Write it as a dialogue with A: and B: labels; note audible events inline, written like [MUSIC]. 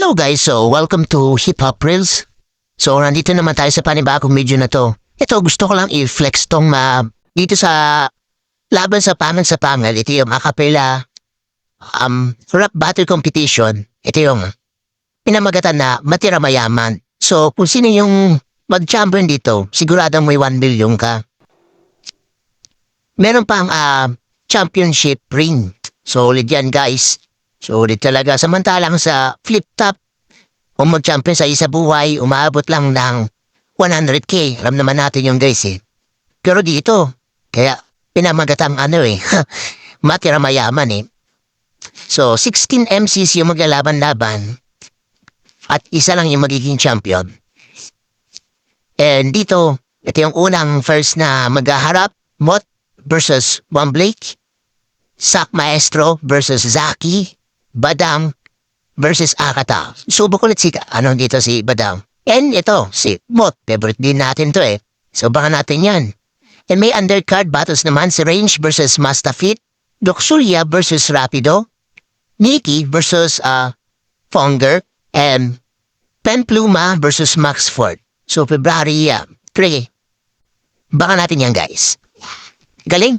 A: Hello guys, so welcome to Hip Hop Reels. So nandito naman tayo sa panibagong video na to. Ito gusto ko lang i-flex tong ma dito sa laban sa pangan sa pangal. Ito yung acapella um, rap battle competition. Ito yung pinamagatan na matira mayaman. So kung sino yung mag-champion dito, siguradong may 1 million ka. Meron pang ah, championship ring. Solid yan guys. Solid talaga. Samantalang sa flip top, kung mag-champion sa isa buhay, umaabot lang ng 100k. Alam naman natin yung guys eh. Pero dito, kaya pinamagatang ano eh, [LAUGHS] matira mayaman eh. So, 16 MCs yung maglalaban-laban at isa lang yung magiging champion. And dito, ito yung unang first na maghaharap, Mot versus One Blake, Sak Maestro versus Zaki, Badang versus Akata. Subok ulit si, ano dito si Badang. And ito, si Mot. Favorite din natin to eh. So baka natin yan. And may undercard battles naman si Range versus Mastafit, Doxulia versus Rapido, Nikki versus uh, Fonger, and Penpluma versus Max Ford. So February uh, 3. Baka natin yan guys. Galing.